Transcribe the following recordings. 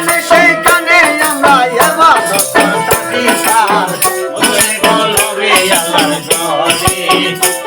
যেখানে সেইখানে আমরা এবাদত তাদিকার ওরে কলবে আল্লাহর ঘরে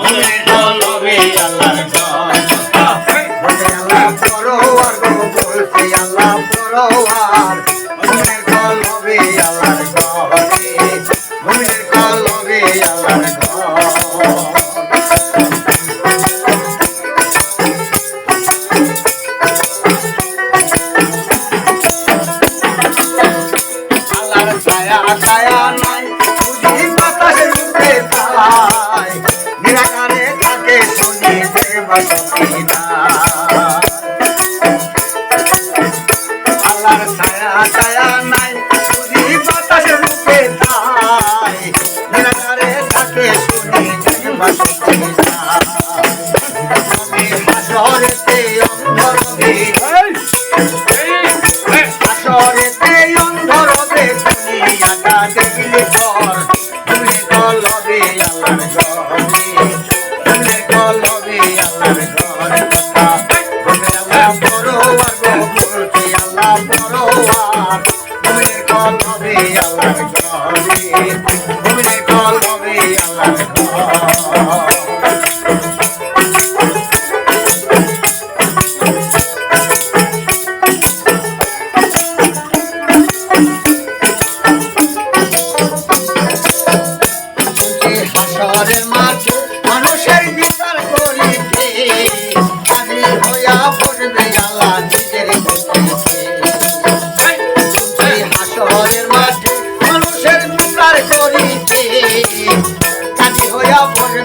ওরে কলবে আল্লাহর ঘরে আল্লাহ পরোয়ার গো বলছে আল্লাহ পরোয়ার। ছায়া ছায়া নাই, বুঝি বাতাসে রূপে চায় নিরাকারে থাকে শুনি দেবী আল্লাহর ছায়া ছায়া নাই, বুঝি বাতাসে রূপে চায় নিরাকারে থাকে শুনি দেবী হাসরেতে অন্ধরবে কলবে আল্লাহর ঘরে। তুমি কলবে আল্লাহর ঘরে। তুমি আল্লাহ পরোয়ার গো বলছি আল্লাহ পরোয়ার তুমি কলবে আল্লাহর ঘরে।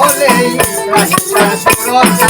আদমপুরত সুদার হলে সুরতার